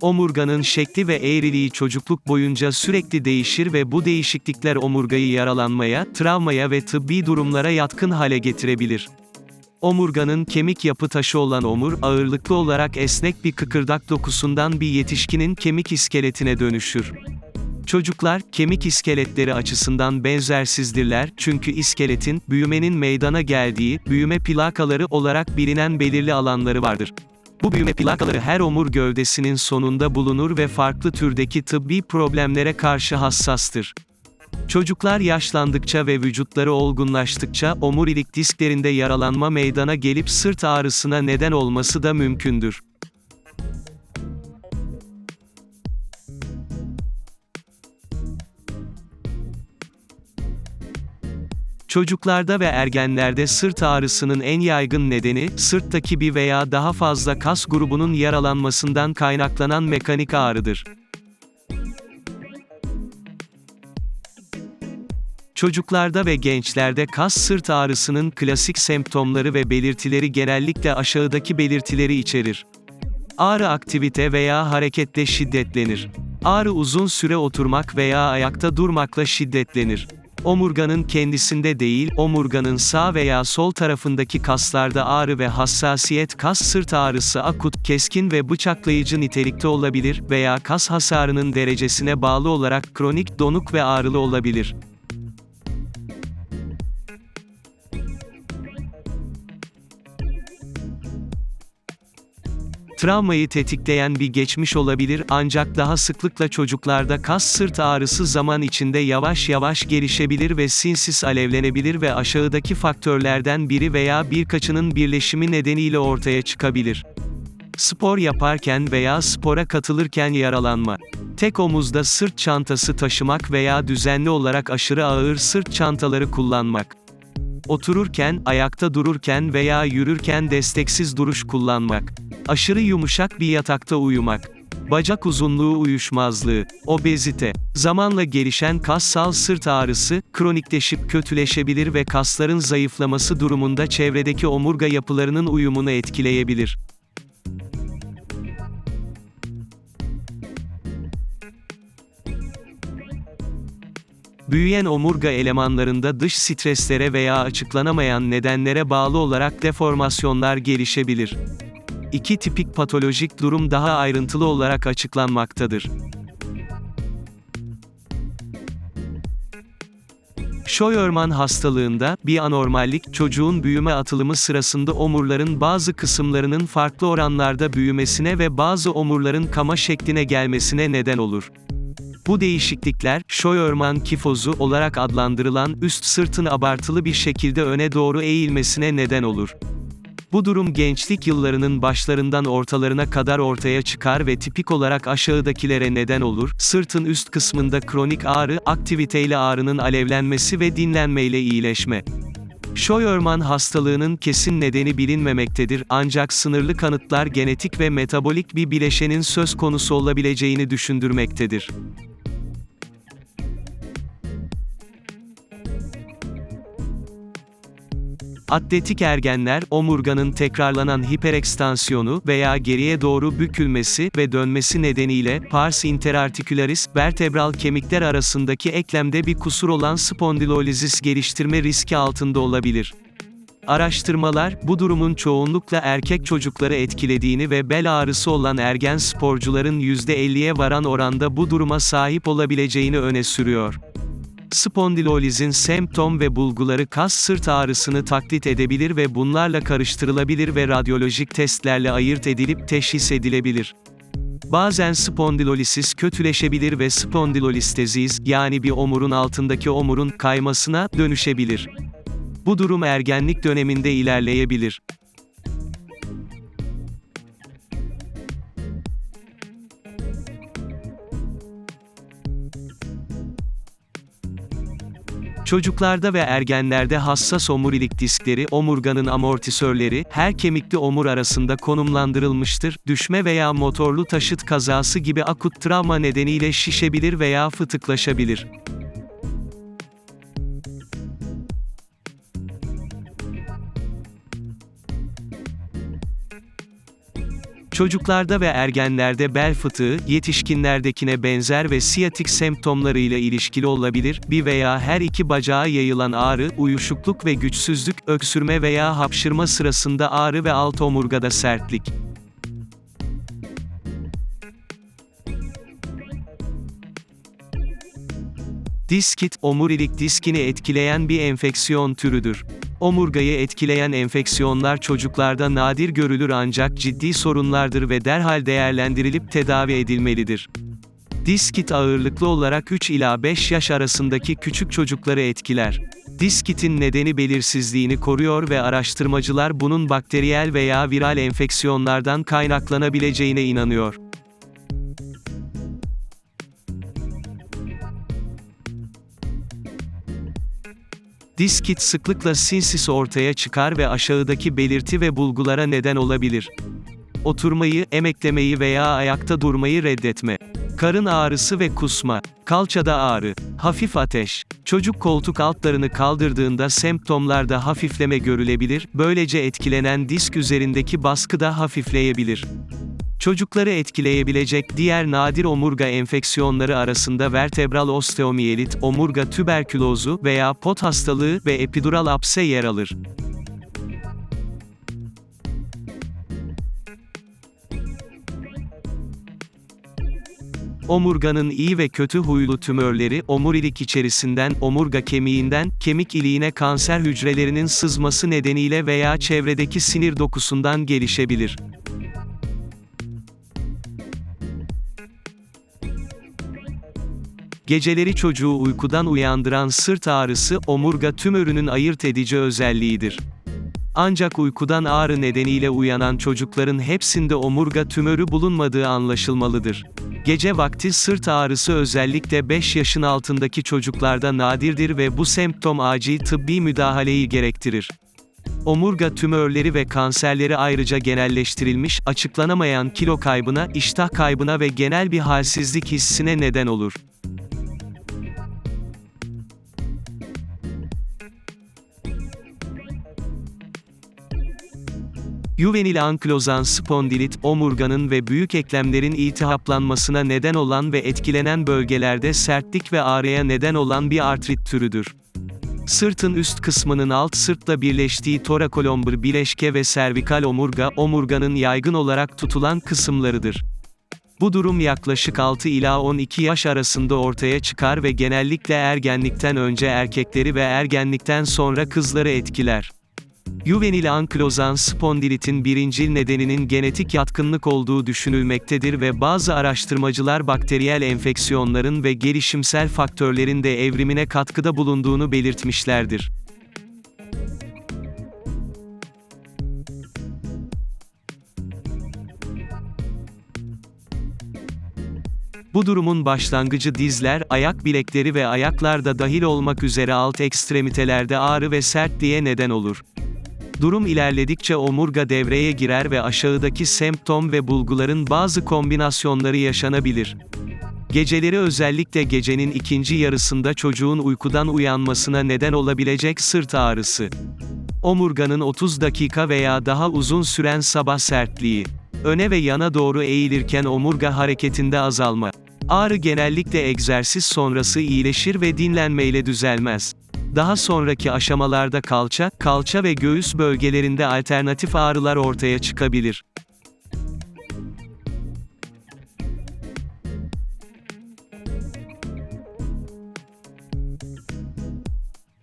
Omurganın şekli ve eğriliği çocukluk boyunca sürekli değişir ve bu değişiklikler omurgayı yaralanmaya, travmaya ve tıbbi durumlara yatkın hale getirebilir. Omurganın kemik yapı taşı olan omur, ağırlıklı olarak esnek bir kıkırdak dokusundan bir yetişkinin kemik iskeletine dönüşür. Çocuklar, kemik iskeletleri açısından benzersizdirler çünkü iskeletin, büyümenin meydana geldiği, büyüme plakaları olarak bilinen belirli alanları vardır. Bu büyüme plakaları her omur gövdesinin sonunda bulunur ve farklı türdeki tıbbi problemlere karşı hassastır. Çocuklar yaşlandıkça ve vücutları olgunlaştıkça omurilik disklerinde yaralanma meydana gelip sırt ağrısına neden olması da mümkündür. Çocuklarda ve ergenlerde sırt ağrısının en yaygın nedeni, sırttaki bir veya daha fazla kas grubunun yaralanmasından kaynaklanan mekanik ağrıdır. Çocuklarda ve gençlerde kas sırt ağrısının klasik semptomları ve belirtileri genellikle aşağıdaki belirtileri içerir. Ağrı aktivite veya hareketle şiddetlenir. Ağrı uzun süre oturmak veya ayakta durmakla şiddetlenir. Omurganın kendisinde değil, omurganın sağ veya sol tarafındaki kaslarda ağrı ve hassasiyet kas sırt ağrısı akut, keskin ve bıçaklayıcı nitelikte olabilir veya kas hasarının derecesine bağlı olarak kronik, donuk ve ağrılı olabilir. Travmayı tetikleyen bir geçmiş olabilir ancak daha sıklıkla çocuklarda kas sırt ağrısı zaman içinde yavaş yavaş gelişebilir ve sinsiz alevlenebilir ve aşağıdaki faktörlerden biri veya birkaçının birleşimi nedeniyle ortaya çıkabilir. Spor yaparken veya spora katılırken yaralanma. Tek omuzda sırt çantası taşımak veya düzenli olarak aşırı ağır sırt çantaları kullanmak. Otururken, ayakta dururken veya yürürken desteksiz duruş kullanmak. Aşırı yumuşak bir yatakta uyumak. Bacak uzunluğu uyuşmazlığı, obezite, zamanla gelişen kassal sırt ağrısı, kronikleşip kötüleşebilir ve kasların zayıflaması durumunda çevredeki omurga yapılarının uyumunu etkileyebilir. Büyüyen omurga elemanlarında dış streslere veya açıklanamayan nedenlere bağlı olarak deformasyonlar gelişebilir. İki tipik patolojik durum daha ayrıntılı olarak açıklanmaktadır. Scheuermann hastalığında, bir anormallik, çocuğun büyüme atılımı sırasında omurların bazı kısımlarının farklı oranlarda büyümesine ve bazı omurların kama şekline gelmesine neden olur. Bu değişiklikler, Scheuermann kifozu olarak adlandırılan üst sırtın abartılı bir şekilde öne doğru eğilmesine neden olur. Bu durum gençlik yıllarının başlarından ortalarına kadar ortaya çıkar ve tipik olarak aşağıdakilere neden olur. Sırtın üst kısmında kronik ağrı, aktiviteyle ağrının alevlenmesi ve dinlenmeyle iyileşme. Scheuermann hastalığının kesin nedeni bilinmemektedir ancak sınırlı kanıtlar genetik ve metabolik bir bileşenin söz konusu olabileceğini düşündürmektedir. Atletik ergenler, omurganın tekrarlanan hiperekstansiyonu veya geriye doğru bükülmesi ve dönmesi nedeniyle pars interarticularis, vertebral kemikler arasındaki eklemde bir kusur olan spondilolizis geliştirme riski altında olabilir. Araştırmalar, bu durumun çoğunlukla erkek çocukları etkilediğini ve bel ağrısı olan ergen sporcuların %50'ye varan oranda bu duruma sahip olabileceğini öne sürüyor. Spondilolizin semptom ve bulguları kas sırt ağrısını taklit edebilir ve bunlarla karıştırılabilir ve radyolojik testlerle ayırt edilip teşhis edilebilir. Bazen spondilolisis kötüleşebilir ve spondilolistezis, yani bir omurun altındaki omurun kaymasına dönüşebilir. Bu durum ergenlik döneminde ilerleyebilir. Çocuklarda ve ergenlerde hassas omurilik diskleri, omurganın amortisörleri, her kemikli omur arasında konumlandırılmıştır. Düşme veya motorlu taşıt kazası gibi akut travma nedeniyle şişebilir veya fıtıklaşabilir. Çocuklarda ve ergenlerde bel fıtığı, yetişkinlerdekine benzer ve siyatik semptomlarıyla ilişkili olabilir, bir veya her iki bacağa yayılan ağrı, uyuşukluk ve güçsüzlük, öksürme veya hapşırma sırasında ağrı ve alt omurgada sertlik. Diskit, omurilik diskini etkileyen bir enfeksiyon türüdür. Omurgayı etkileyen enfeksiyonlar çocuklarda nadir görülür ancak ciddi sorunlardır ve derhal değerlendirilip tedavi edilmelidir. Diskit ağırlıklı olarak 3 ila 5 yaş arasındaki küçük çocukları etkiler. Diskitin nedeni belirsizliğini koruyor ve araştırmacılar bunun bakteriyel veya viral enfeksiyonlardan kaynaklanabileceğine inanıyor. Diskit sıklıkla sinsis ortaya çıkar ve aşağıdaki belirti ve bulgulara neden olabilir. Oturmayı, emeklemeyi veya ayakta durmayı reddetme. Karın ağrısı ve kusma. Kalçada ağrı. Hafif ateş. Çocuk koltuk altlarını kaldırdığında semptomlarda hafifleme görülebilir, böylece etkilenen disk üzerindeki baskı da hafifleyebilir. Çocukları etkileyebilecek diğer nadir omurga enfeksiyonları arasında vertebral osteomiyelit, omurga tüberkülozu veya pot hastalığı ve epidural apse yer alır. Omurganın iyi ve kötü huylu tümörleri, omurilik içerisinden, omurga kemiğinden, kemik iliğine kanser hücrelerinin sızması nedeniyle veya çevredeki sinir dokusundan gelişebilir. Geceleri çocuğu uykudan uyandıran sırt ağrısı, omurga tümörünün ayırt edici özelliğidir. Ancak uykudan ağrı nedeniyle uyanan çocukların hepsinde omurga tümörü bulunmadığı anlaşılmalıdır. Gece vakti sırt ağrısı özellikle 5 yaşın altındaki çocuklarda nadirdir ve bu semptom acil tıbbi müdahaleyi gerektirir. Omurga tümörleri ve kanserleri ayrıca genelleştirilmiş, açıklanamayan kilo kaybına, iştah kaybına ve genel bir halsizlik hissine neden olur. Juvenil ankilozan spondilit, omurganın ve büyük eklemlerin iltihaplanmasına neden olan ve etkilenen bölgelerde sertlik ve ağrıya neden olan bir artrit türüdür. Sırtın üst kısmının alt sırtla birleştiği torakolombur bileşke ve servikal omurga, omurganın yaygın olarak tutulan kısımlarıdır. Bu durum yaklaşık 6 ila 12 yaş arasında ortaya çıkar ve genellikle ergenlikten önce erkekleri ve ergenlikten sonra kızları etkiler. Juvenil ankilozan spondilitin birincil nedeninin genetik yatkınlık olduğu düşünülmektedir ve bazı araştırmacılar bakteriyel enfeksiyonların ve gelişimsel faktörlerin de evrimine katkıda bulunduğunu belirtmişlerdir. Bu durumun başlangıcı dizler, ayak bilekleri ve ayaklarda dahil olmak üzere alt ekstremitelerde ağrı ve sertliğe neden olur. Durum ilerledikçe omurga devreye girer ve aşağıdaki semptom ve bulguların bazı kombinasyonları yaşanabilir. Geceleri özellikle gecenin ikinci yarısında çocuğun uykudan uyanmasına neden olabilecek sırt ağrısı. Omurganın 30 dakika veya daha uzun süren sabah sertliği. Öne ve yana doğru eğilirken omurga hareketinde azalma. Ağrı genellikle egzersiz sonrası iyileşir ve dinlenmeyle düzelmez. Daha sonraki aşamalarda kalça, kalça ve göğüs bölgelerinde alternatif ağrılar ortaya çıkabilir.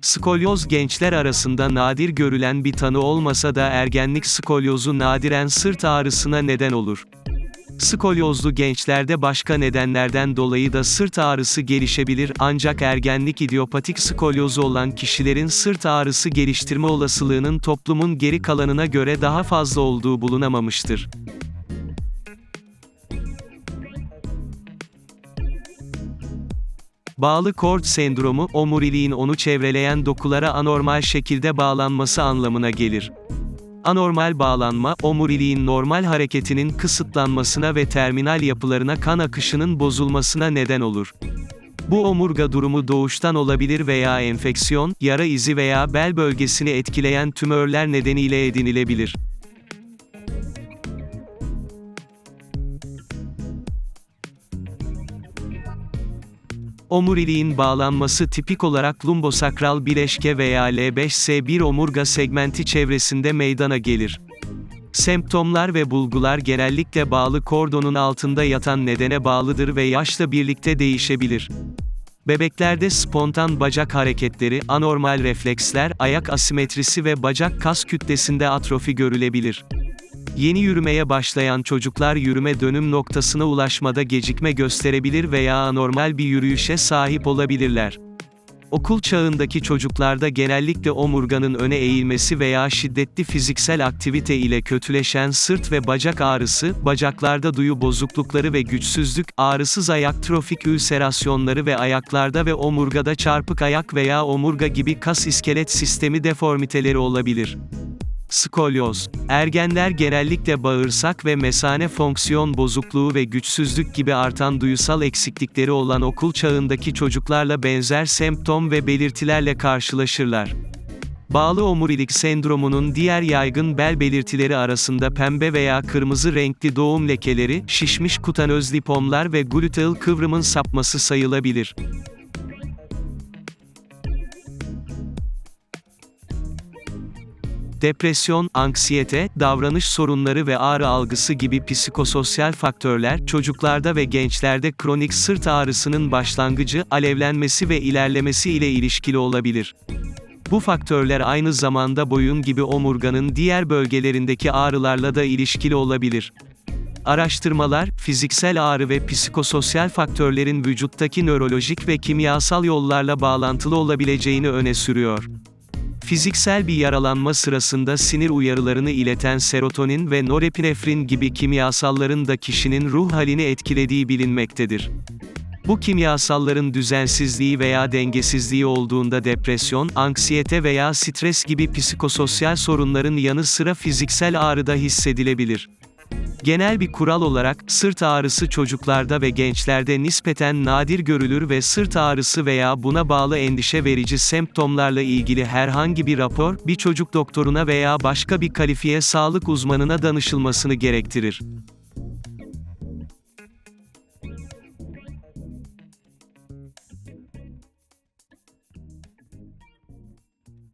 Skolyoz gençler arasında nadir görülen bir tanı olmasa da ergenlik skolyozu nadiren sırt ağrısına neden olur. Skolyozlu gençlerde başka nedenlerden dolayı da sırt ağrısı gelişebilir ancak ergenlik idiopatik skolyozu olan kişilerin sırt ağrısı geliştirme olasılığının toplumun geri kalanına göre daha fazla olduğu bulunamamıştır. Bağlı kort sendromu, omuriliğin onu çevreleyen dokulara anormal şekilde bağlanması anlamına gelir. Anormal bağlanma, omuriliğin normal hareketinin kısıtlanmasına ve terminal yapılarına kan akışının bozulmasına neden olur. Bu omurga durumu doğuştan olabilir veya enfeksiyon, yara izi veya bel bölgesini etkileyen tümörler nedeniyle edinilebilir. Omuriliğin bağlanması tipik olarak lumbosakral bileşke veya L5S1 omurga segmenti çevresinde meydana gelir. Semptomlar ve bulgular genellikle bağlı kordonun altında yatan nedene bağlıdır ve yaşla birlikte değişebilir. Bebeklerde spontan bacak hareketleri, anormal refleksler, ayak asimetrisi ve bacak kas kütlesinde atrofi görülebilir. Yeni yürümeye başlayan çocuklar yürüme dönüm noktasına ulaşmada gecikme gösterebilir veya anormal bir yürüyüşe sahip olabilirler. Okul çağındaki çocuklarda genellikle omurganın öne eğilmesi veya şiddetli fiziksel aktivite ile kötüleşen sırt ve bacak ağrısı, bacaklarda duyu bozuklukları ve güçsüzlük, ağrısız ayak trofik ülserasyonları ve ayaklarda ve omurgada çarpık ayak veya omurga gibi kas iskelet sistemi deformiteleri olabilir. Skolyoz. Ergenler genellikle bağırsak ve mesane fonksiyon bozukluğu ve güçsüzlük gibi artan duyusal eksiklikleri olan okul çağındaki çocuklarla benzer semptom ve belirtilerle karşılaşırlar. Bağlı omurilik sendromunun diğer yaygın bel belirtileri arasında pembe veya kırmızı renkli doğum lekeleri, şişmiş kutanöz lipomlar ve gluteal kıvrımın sapması sayılabilir. Depresyon, anksiyete, davranış sorunları ve ağrı algısı gibi psikososyal faktörler, çocuklarda ve gençlerde kronik sırt ağrısının başlangıcı, alevlenmesi ve ilerlemesi ile ilişkili olabilir. Bu faktörler aynı zamanda boyun gibi omurganın diğer bölgelerindeki ağrılarla da ilişkili olabilir. Araştırmalar, fiziksel ağrı ve psikososyal faktörlerin vücuttaki nörolojik ve kimyasal yollarla bağlantılı olabileceğini öne sürüyor. Fiziksel bir yaralanma sırasında sinir uyarılarını ileten serotonin ve norepinefrin gibi kimyasalların da kişinin ruh halini etkilediği bilinmektedir. Bu kimyasalların düzensizliği veya dengesizliği olduğunda depresyon, anksiyete veya stres gibi psikososyal sorunların yanı sıra fiziksel ağrı da hissedilebilir. Genel bir kural olarak, sırt ağrısı çocuklarda ve gençlerde nispeten nadir görülür ve sırt ağrısı veya buna bağlı endişe verici semptomlarla ilgili herhangi bir rapor, bir çocuk doktoruna veya başka bir kalifiye sağlık uzmanına danışılmasını gerektirir.